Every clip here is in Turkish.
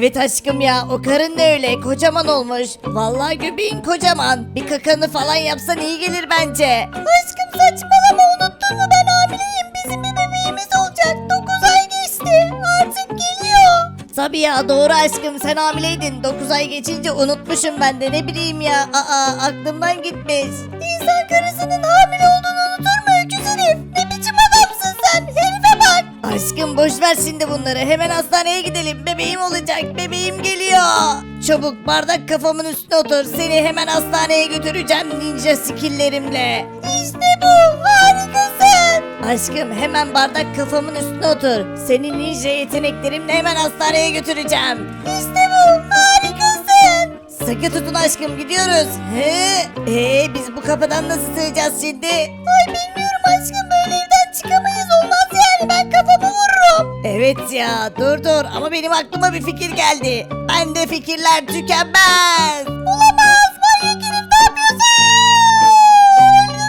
Evet aşkım ya o karın da öyle kocaman olmuş. Vallahi göbeğin kocaman. Bir kakanı falan yapsan iyi gelir bence. Aşkım saçmalama unuttun mu ben hamileyim. Bizim bir bebeğimiz olacak. 9 ay geçti. Artık geliyor. Tabii ya doğru aşkım sen hamileydin. 9 ay geçince unutmuşum ben de ne bileyim ya. Aa aklımdan gitmiş. İnsan karısının hamile olduğunu unutur mu Boş ver şimdi bunları. Hemen hastaneye gidelim. Bebeğim olacak. Bebeğim geliyor. Çabuk bardak kafamın üstüne otur. Seni hemen hastaneye götüreceğim ninja skilllerimle. İşte bu. Harikasın. Aşkım hemen bardak kafamın üstüne otur. Seni ninja yeteneklerimle hemen hastaneye götüreceğim. İşte bu. Harikasın. Sıkı tutun aşkım gidiyoruz. He, ee, biz bu kapıdan nasıl sığacağız şimdi? Ay bilmiyorum Evet ya dur dur ama benim aklıma bir fikir geldi. Ben de fikirler tükenmez. Olamaz manyak herif ne yapıyorsun?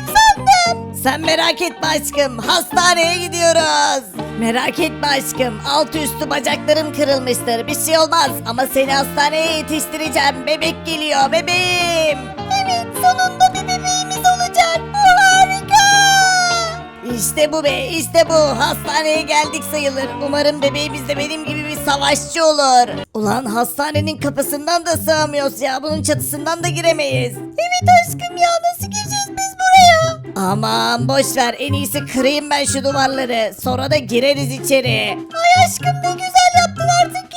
Sandım. Sen merak etme aşkım hastaneye gidiyoruz. Merak etme aşkım alt üstü bacaklarım kırılmıştır bir şey olmaz ama seni hastaneye yetiştireceğim bebek geliyor bebeğim. İşte bu be işte bu hastaneye geldik sayılır umarım bebeğimiz de benim gibi bir savaşçı olur. Ulan hastanenin kapısından da sığamıyoruz ya bunun çatısından da giremeyiz. Evet aşkım ya nasıl gireceğiz biz buraya? Aman boş ver en iyisi kırayım ben şu duvarları sonra da gireriz içeri. Ay aşkım ne güzel yaptın artık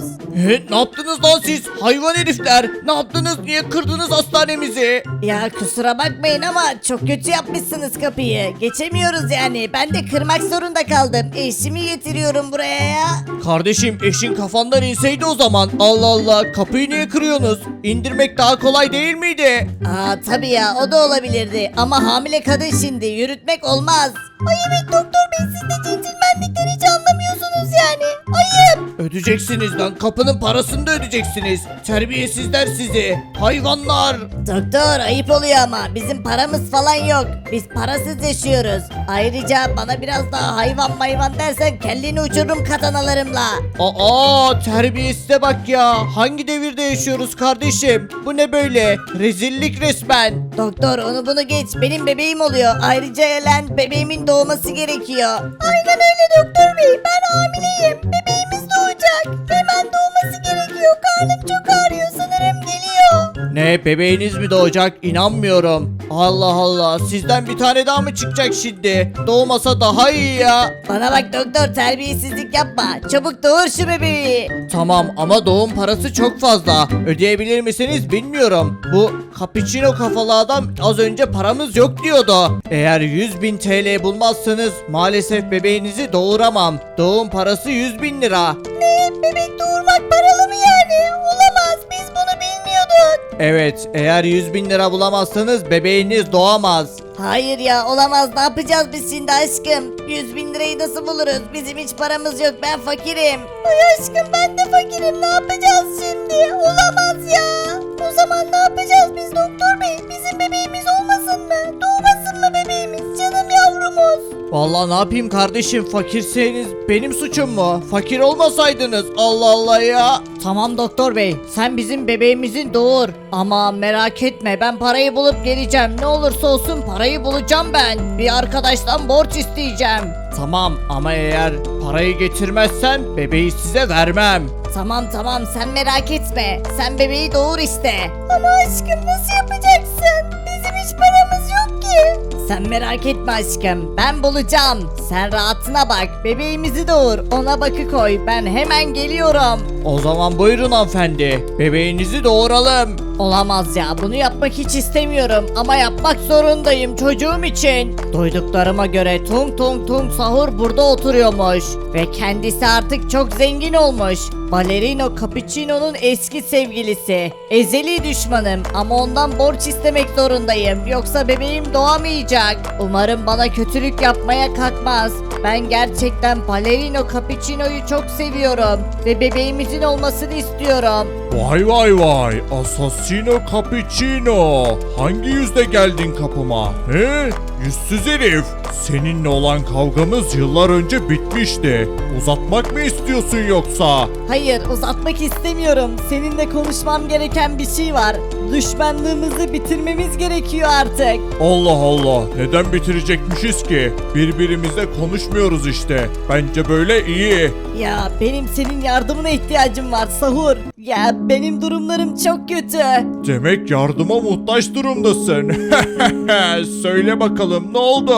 geçebiliyoruz. He, ne yaptınız lan siz? Hayvan herifler. Ne yaptınız? Niye kırdınız hastanemizi? Ya kusura bakmayın ama çok kötü yapmışsınız kapıyı. Geçemiyoruz yani. Ben de kırmak zorunda kaldım. Eşimi getiriyorum buraya ya. Kardeşim eşin kafandan inseydi o zaman. Allah Allah kapıyı niye kırıyorsunuz? İndirmek daha kolay değil miydi? Aa tabii ya o da olabilirdi. Ama hamile kadın şimdi yürütmek olmaz. Ay evet doktor bey siz de centilmenlikten hiç anlamıyorsunuz yani. Ayıp. Ödeyeceksiniz lan kapının parasını da ödeyeceksiniz. Terbiyesizler sizi. Hayvanlar. Doktor ayıp oluyor ama bizim paramız falan yok. Biz parasız yaşıyoruz. Ayrıca bana biraz daha hayvan mayvan dersen kelleni uçururum katanalarımla. Aa terbiyesize bak ya. Hangi devirde yaşıyoruz kardeşim? Bu ne böyle? Rezillik resmen. Doktor onu bunu geç benim bebeğim oluyor. Ayrıca Elen bebeğimin doğması gerekiyor. Aynen öyle doktor bey ben hamileyim. Bebeğimiz doğacak. Hemen doğması gerekiyor. Karnım çok ağrıyor sanırım geliyor. Ne bebeğiniz mi doğacak? İnanmıyorum. Allah Allah sizden bir tane daha mı çıkacak şimdi? Doğmasa daha iyi ya. Bana bak doktor terbiyesizlik yapma. Çabuk doğur şu bebeği. Tamam ama doğum parası çok fazla. Ödeyebilir misiniz bilmiyorum. Bu cappuccino kafalı adam az önce paramız yok diyordu. Eğer 100 bin TL bulmazsanız maalesef bebeğinizi doğuramam. Doğum parası 100 bin lira. Ne? Bebek doğurmak paralı mı yani? Evet eğer 100 bin lira bulamazsanız bebeğiniz doğamaz. Hayır ya olamaz ne yapacağız biz şimdi aşkım? 100 bin lirayı nasıl buluruz? Bizim hiç paramız yok ben fakirim. Ay aşkım ben de fakirim ne yapacağız şimdi? Olamaz ya. O zaman ne yapacağız biz doktor bey? Bizim bebeğimiz olmasın mı? Doğmasın mı bebeğimiz? Canım yavrumuz. Vallahi ne yapayım kardeşim fakirseniz benim suçum mu? Fakir olmasaydınız Allah Allah ya. Tamam doktor bey sen bizim bebeğimizin doğur. Ama merak etme ben parayı bulup geleceğim. Ne olursa olsun parayı bulacağım ben. Bir arkadaştan borç isteyeceğim. Tamam ama eğer parayı getirmezsen bebeği size vermem. Tamam tamam sen merak etme. Sen bebeği doğur işte. Ama aşkım nasıl yapacaksın? Bizim hiç paramız yok ki. Sen merak etme aşkım. Ben bulacağım. Sen rahatına bak. Bebeğimizi doğur. Ona bakı koy. Ben hemen geliyorum. O zaman buyurun hanımefendi. Bebeğinizi doğuralım. Olamaz ya bunu yapmak hiç istemiyorum ama yapmak zorundayım çocuğum için. Duyduklarıma göre Tung Tung Tung Sahur burada oturuyormuş ve kendisi artık çok zengin olmuş. Ballerino Cappuccino'nun eski sevgilisi. Ezeli düşmanım ama ondan borç istemek zorundayım yoksa bebeğim doğamayacak. Umarım bana kötülük yapmaya kalkmaz. Ben gerçekten Ballerino Cappuccino'yu çok seviyorum ve bebeğimizin olmasını istiyorum. Vay vay vay, Assassino Cappuccino. Hangi yüzle geldin kapıma? He? Yüzsüz herif. Seninle olan kavgamız yıllar önce bitmişti. Uzatmak mı istiyorsun yoksa? Hayır uzatmak istemiyorum. Seninle konuşmam gereken bir şey var. Düşmanlığımızı bitirmemiz gerekiyor artık. Allah Allah, neden bitirecekmişiz ki? Birbirimizle konuşmuyoruz işte. Bence böyle iyi. Ya benim senin yardımına ihtiyacım var Sahur. Ya benim durumlarım çok kötü. Demek yardıma muhtaç durumdasın. Söyle bakalım ne oldu?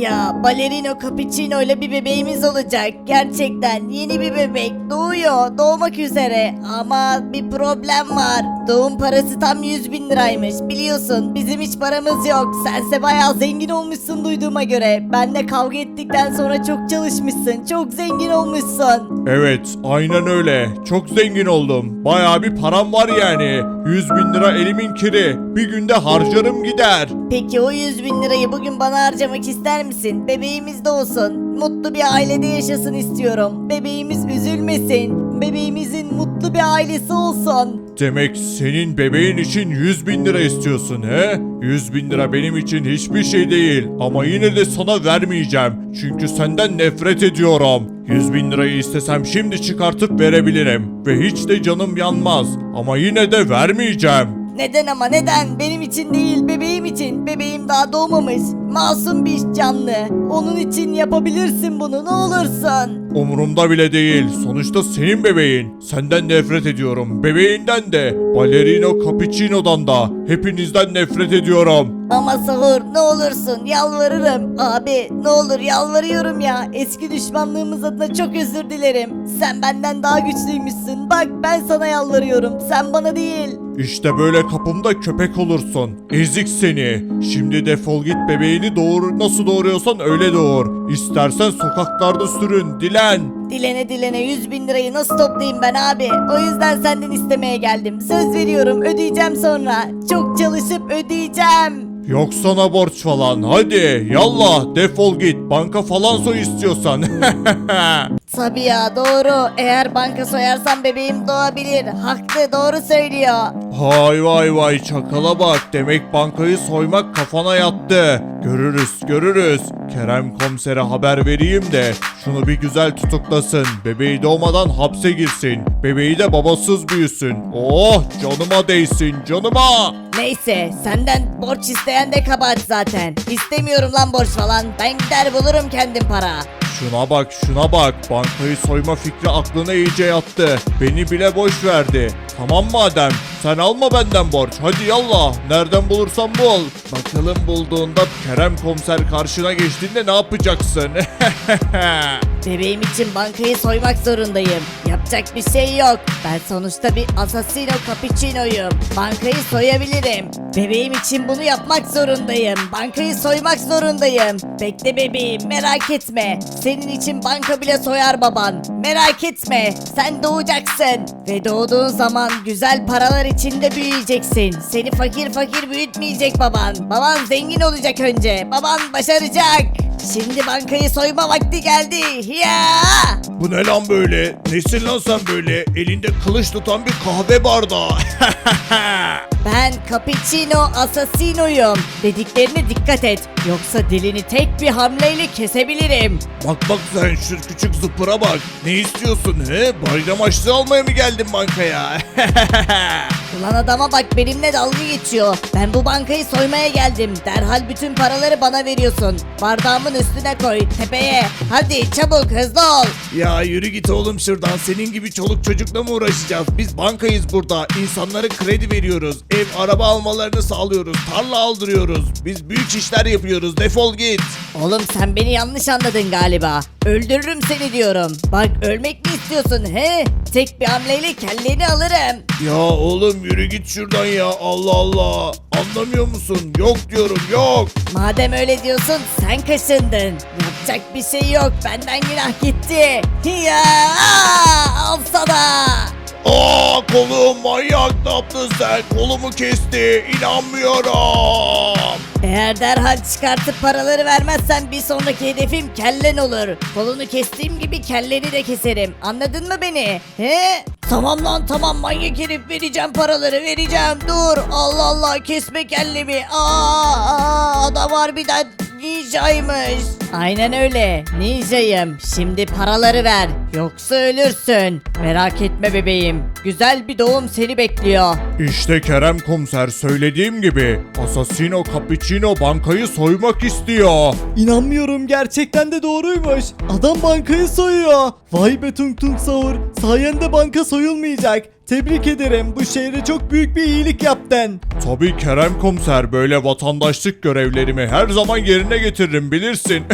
Ya Balerino Cappuccino ile bir bebeğimiz olacak. Gerçekten yeni bir bebek doğuyor. Doğmak üzere. Ama bir problem var. Doğum parası tam 100 bin liraymış. Biliyorsun bizim hiç paramız yok. Sense bayağı zengin olmuşsun duyduğuma göre. Benle kavga ettikten sonra çok çalışmışsın. Çok zengin olmuşsun. Evet, aynen öyle. Çok zengin oldum. Bayağı bir param var yani. 100 bin lira elimin kiri. Bir günde harcarım gider. Peki o 100 bin lirayı bugün bana harcamak ister misin? Bebeğimiz de olsun. Mutlu bir ailede yaşasın istiyorum. Bebeğimiz üzülmesin. Bebeğimizin mutlu bir ailesi olsun. Demek senin bebeğin için 100 bin lira istiyorsun he? 100 bin lira benim için hiçbir şey değil. Ama yine de sana vermeyeceğim. Çünkü senden nefret ediyorum. 100 bin lirayı istesem şimdi çıkartıp verebilirim. Ve hiç de canım yanmaz. Ama yine de vermeyeceğim. Neden ama neden? Benim için değil, bebeğim için. Bebeğim daha doğmamış. Masum bir canlı. Onun için yapabilirsin bunu ne olursun. Umurumda bile değil. Sonuçta senin bebeğin. Senden nefret ediyorum. Bebeğinden de. Ballerino Cappuccino'dan da. Hepinizden nefret ediyorum. Ama sahur ne olursun yalvarırım. Abi ne olur yalvarıyorum ya. Eski düşmanlığımız adına çok özür dilerim. Sen benden daha güçlüymüşsün. Bak ben sana yalvarıyorum. Sen bana değil. İşte böyle kapımda köpek olursun. Ezik seni. Şimdi defol git bebeğini doğur nasıl doğuruyorsan öyle doğur. İstersen sokaklarda sürün dilen. Dilene dilene 100 bin lirayı nasıl toplayayım ben abi? O yüzden senden istemeye geldim. Söz veriyorum ödeyeceğim sonra. Çok çalışıp ödeyeceğim. Yok sana borç falan hadi yallah defol git banka falan soy istiyorsan. Tabii ya doğru. Eğer banka soyarsam bebeğim doğabilir. Haklı doğru söylüyor. Hay vay vay çakala bak demek bankayı soymak kafana yattı. Görürüz görürüz. Kerem komisere haber vereyim de şunu bir güzel tutuklasın. Bebeği doğmadan hapse girsin. Bebeği de babasız büyüsün. Oh canıma değsin canıma. Neyse senden borç isteyen de kabahat zaten. İstemiyorum lan borç falan. Ben gider bulurum kendim para. Şuna bak şuna bak bankayı soyma fikri aklına iyice yattı. Beni bile boş verdi. Tamam madem sen alma benden borç hadi yallah nereden bulursan bul. Bakalım bulduğunda Kerem komiser karşına geçtiğinde ne yapacaksın? Bebeğim için bankayı soymak zorundayım. Yapacak bir şey yok. Ben sonuçta bir assassino cappuccino'yum. Bankayı soyabilirim. Bebeğim için bunu yapmak zorundayım. Bankayı soymak zorundayım. Bekle bebeğim merak etme. Senin için banka bile soyar baban. Merak etme. Sen doğacaksın. Ve doğduğun zaman güzel paralar içinde büyüyeceksin. Seni fakir fakir büyütmeyecek baban. Baban zengin olacak önce. Baban başaracak. Şimdi bankayı soyma vakti geldi. Ya! Bu ne lan böyle? Nesin lan sen böyle? Elinde kılıç tutan bir kahve bardağı. Ben Cappuccino Assassino'yum. Dediklerine dikkat et. Yoksa dilini tek bir hamleyle kesebilirim. bak bak sen şu küçük zıpıra bak. Ne istiyorsun he? Bayram açlığı almaya mı geldin bankaya? Ulan adama bak benimle dalga geçiyor. Ben bu bankayı soymaya geldim. Derhal bütün paraları bana veriyorsun. Bardağımın üstüne koy, tepeye. Hadi çabuk hızlı ol. Ya yürü git oğlum şuradan. Senin gibi çoluk çocukla mı uğraşacağız? Biz bankayız burada. İnsanlara kredi veriyoruz. Ev, araba almalarını sağlıyoruz. Tarla aldırıyoruz. Biz büyük işler yapıyoruz. Defol git. Oğlum sen beni yanlış anladın galiba. Öldürürüm seni diyorum. Bak ölmek mi istiyorsun he? Tek bir hamleyle kelleni alırım. Ya oğlum yürü git şuradan ya. Allah Allah. Anlamıyor musun? Yok diyorum yok. Madem öyle diyorsun sen kaşındın. Yapacak bir şey yok benden günah gitti. Ya kolum manyak ne yaptın sen? Kolumu kesti. İnanmıyorum. Eğer derhal çıkartıp paraları vermezsen bir sonraki hedefim kellen olur. Kolunu kestiğim gibi kelleni de keserim. Anladın mı beni? He? Tamam lan tamam manyak herif vereceğim paraları vereceğim dur Allah Allah kesme kellemi aa, aa adam harbiden ninjaymış Aynen öyle ninjayım şimdi paraları ver yoksa ölürsün merak etme bebeğim güzel bir doğum seni bekliyor İşte Kerem komiser söylediğim gibi Assassino Cappuccino bankayı soymak istiyor. İnanmıyorum gerçekten de doğruymuş. Adam bankayı soyuyor. Vay be Tung Tung Sahur. Sayende banka soyulmayacak. Tebrik ederim. Bu şehre çok büyük bir iyilik yaptın. Tabii Kerem komiser böyle vatandaşlık görevlerimi her zaman yerine getiririm bilirsin.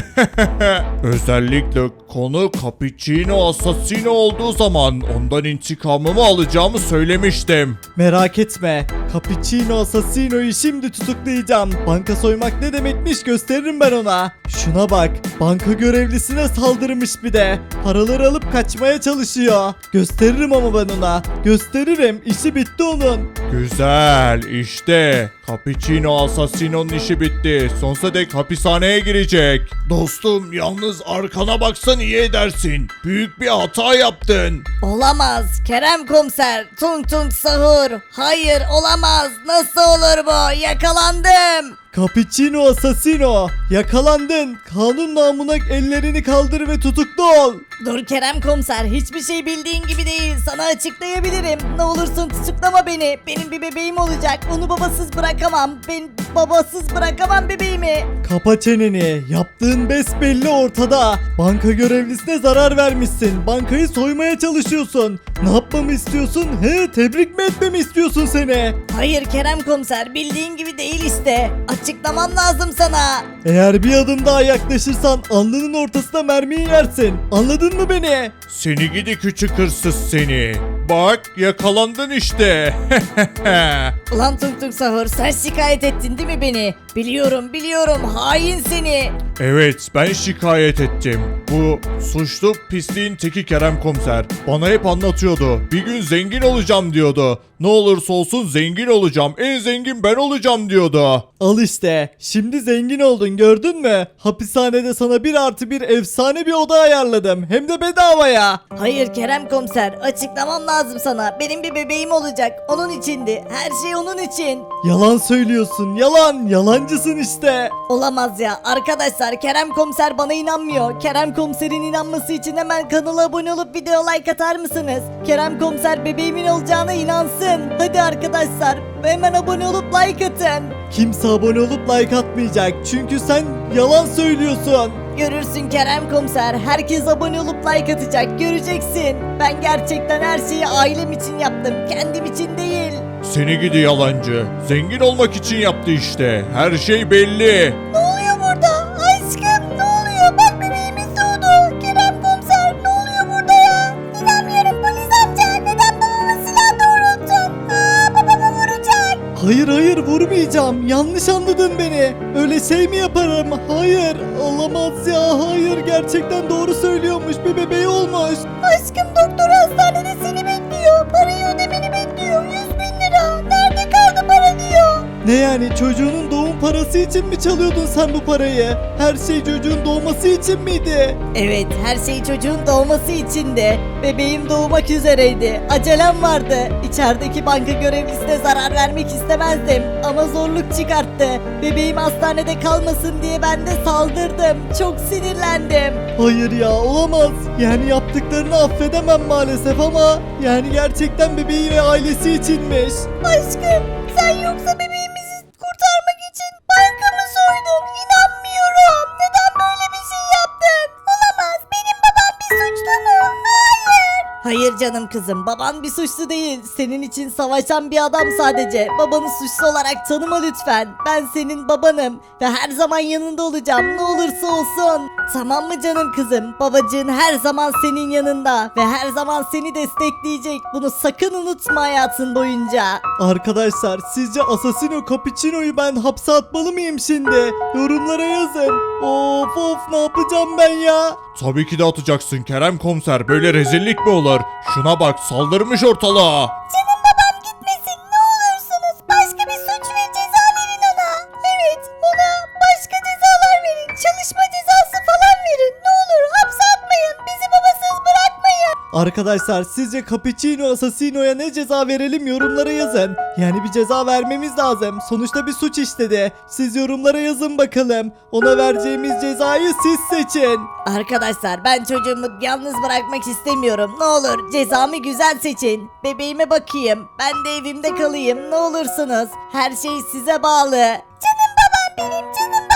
Özellikle konu Cappuccino Assassino olduğu zaman ondan intikamımı alacağımı söylemiştim. Merak etme. Cappuccino Assassino'yu şimdi tutuklayacağım. Banka soymak ne demekmiş gösteririm ben ona. Şuna bak. Banka görevlisine saldırmış bir de. Paraları alıp kaçmaya çalışıyor. Gösteririm ama ben ona. Gösteririm. İşi bitti onun. Güzel işte Cappuccino Assassino'nun işi bitti. Sonsuza dek hapishaneye girecek. Dostum yalnız arkana baksan iyi edersin. Büyük bir hata yaptın. Olamaz Kerem komiser tung tung sahur hayır olamaz nasıl olur bu yakalandım Cappuccino Assassino. Yakalandın. Kanun namına ellerini kaldır ve tutuklu ol. Dur Kerem komiser hiçbir şey bildiğin gibi değil sana açıklayabilirim ne olursun tutuklama beni benim bir bebeğim olacak onu babasız bırakamam ben babasız bırakamam bebeğimi Kapa çeneni. Yaptığın besbelli ortada. Banka görevlisine zarar vermişsin. Bankayı soymaya çalışıyorsun. Ne yapmamı istiyorsun? He, tebrik mi etmemi istiyorsun seni? Hayır Kerem komiser bildiğin gibi değil işte açıklamam lazım sana Eğer bir adım daha yaklaşırsan alnının ortasına mermiyi yersin. Anladın mı beni? Seni gidi küçük hırsız seni. Bak yakalandın işte. Ulan tung tung sahur sen şikayet ettin değil mi beni biliyorum biliyorum hain seni evet ben şikayet ettim. Bu suçlu pisliğin teki Kerem komiser. Bana hep anlatıyordu. Bir gün zengin olacağım diyordu. Ne olursa olsun zengin olacağım. En zengin ben olacağım diyordu. Al işte. Şimdi zengin oldun gördün mü? Hapishanede sana bir artı bir efsane bir oda ayarladım. Hem de bedavaya. Hayır Kerem komiser açıklamam lazım sana. Benim bir bebeğim olacak. Onun içindi. Her şey onun için. Yalan söylüyorsun. Yalan. Yalancısın işte. Olamaz ya. Arkadaşlar Kerem komiser bana inanmıyor. Kerem komiserin inanması için hemen kanala abone olup video like atar mısınız? Kerem komiser bebeğimin olacağına inansın. Hadi arkadaşlar hemen abone olup like atın. Kimse abone olup like atmayacak. Çünkü sen yalan söylüyorsun. Görürsün Kerem komiser. Herkes abone olup like atacak. Göreceksin. Ben gerçekten her şeyi ailem için yaptım. Kendim için değil. Seni gidi yalancı. Zengin olmak için yaptı işte. Her şey belli. Ne Hayır hayır vurmayacağım. Yanlış anladın beni. Öyle şey mi yaparım? Hayır. Olamaz ya. Hayır gerçekten doğru söylüyormuş. Bir bebeği olmuş. Aşkım doktor hastanede Ne yani çocuğunun doğum parası için mi çalıyordun sen bu parayı? Her şey çocuğun doğması için miydi? Evet her şey çocuğun doğması içindi. Bebeğim doğmak üzereydi. Acelem vardı. İçerideki banka görevlisine zarar vermek istemezdim. Ama zorluk çıkarttı. Bebeğim hastanede kalmasın diye ben de saldırdım. Çok sinirlendim. Hayır ya olamaz. Yani yaptıklarını affedemem maalesef ama yani gerçekten bebeği ve ailesi içinmiş. Aşkım sen yoksa bebeğimizi Hayır. Canım kızım. Baban bir suçlu değil. Senin için savaşan bir adam sadece. Babanı suçlu olarak tanıma lütfen. Ben senin babanım. Ve her zaman yanında olacağım. Ne olursa olsun. Tamam mı canım kızım? Babacığın her zaman senin yanında. Ve her zaman seni destekleyecek. Bunu sakın unutma hayatın boyunca. Arkadaşlar sizce Assassino Cappuccino'yu ben hapse atmalı mıyım şimdi? Yorumlara yazın. Of of ne yapacağım ben ya? Tabii ki de atacaksın Kerem komiser. Böyle rezillik mi olur? Şuna bak saldırmış ortalığa. Canım Arkadaşlar sizce Cappuccino Assassino'ya ne ceza verelim yorumlara yazın. Yani bir ceza vermemiz lazım. Sonuçta bir suç işledi. Siz yorumlara yazın bakalım. Ona vereceğimiz cezayı siz seçin. Arkadaşlar ben çocuğumu yalnız bırakmak istemiyorum. Ne olur cezamı güzel seçin. Bebeğime bakayım. Ben de evimde kalayım. Ne olursunuz. Her şey size bağlı. Canım babam benim canım